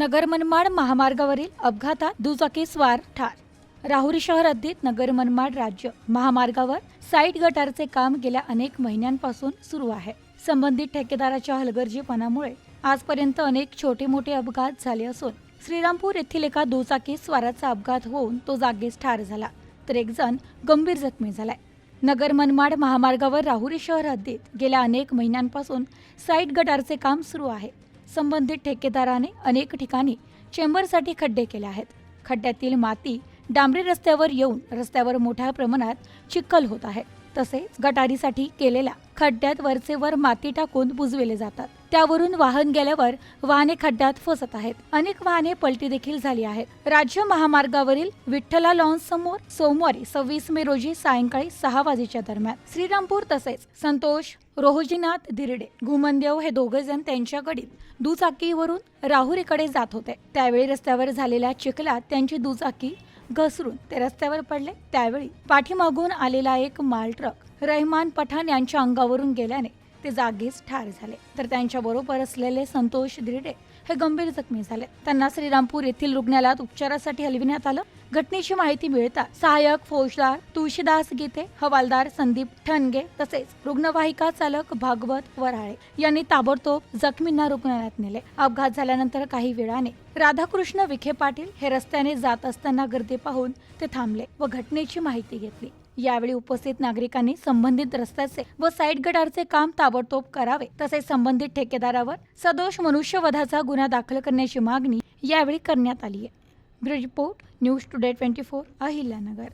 नगर मनमाड महामार्गावरील अपघातात दुचाकी स्वार ठार. राहुरी शहर हद्दीत नगर मनमाड राज्य महामार्गावर साईट गटारचे काम गेल्या अनेक महिन्यांपासून सुरू आहे. संबंधित ठेकेदाराच्या हलगर्जीपणामुळे आजपर्यंत अनेक छोटे मोठे अपघात झाले असून श्रीरामपूर येथील एका दुचाकी स्वाराचा अपघात होऊन तो जागीच ठार झाला तर एक जण गंभीर जखमी झालाय. नगर मनमाड महामार्गावर राहुरी शहर हद्दीत गेल्या अनेक महिन्यांपासून साईट गटारचे काम सुरू आहे. संबंधित ठेकेदाराने अनेक ठिकाणी चेंबरसाठी खड्डे केले आहेत. खड्ड्यातील माती डांबरी रस्त्यावर येऊन रस्त्यावर मोठ्या प्रमाणात चिखल होत आहे. तसेच गटारीसाठी केलेल्या खड्ड्यात वरचे वर माती टाकून बुजविले जातात. त्यावरून वाहन गेल्यावर वाहने खड्ड्यात फसत आहेत. अनेक वाहने पलटी देखील झाली आहेत. राज्य महामार्गावरील विठ्ठला लॉन्स समोर सोमवारी सव्वीस मे रोजी सायंकाळी सहा वाजेच्या दरम्यान श्रीरामपूर तसेच संतोष रोहोजीनाथ धिरडे घुमनदेव हे दोघे जण त्यांच्या गडीत दुचाकीवरून राहुरीकडे जात होते. त्यावेळी रस्त्यावर झालेल्या चिखलात त्यांची दुचाकी घसरून ते रस्त्यावर पडले. त्यावेळी पाठीमागून आलेला एक माल ट्रक रहमान पठाण यांच्या अंगावरून गेल्याने ते जागीच ठार झाले. तर त्यांच्या बरोबर असलेले संतोष धिरडे हे गंभीर जखमी झाले. त्यांना श्रीरामपूर येथील रुग्णालयात उपचारासाठी हलविण्यात आलं. घटनेची माहिती मिळता सहाय्यक फौजदार तुळशीदास गीते हवालदार संदीप ठणगे तसेच रुग्णवाहिका चालक भागवत वराळे यांनी ताबडतोब जखमींना रुग्णालयात नेले. अपघात झाल्यानंतर काही वेळाने राधाकृष्ण विखे पाटील हे रस्त्याने जात असताना गर्दी पाहून ते थांबले व घटनेची माहिती घेतली. यावेळी उपस्थित नागरिकांनी संबंधित रस्त्याचे व साईड गटारचे काम ताबडतोब करावे. तसेच संबंधित ठेकेदारावर सदोष मनुष्यवधाचा गुन्हा दाखल करण्याची मागणी यावेळी करण्यात आली आहे bridge report news today twenty four Ahilyanagar.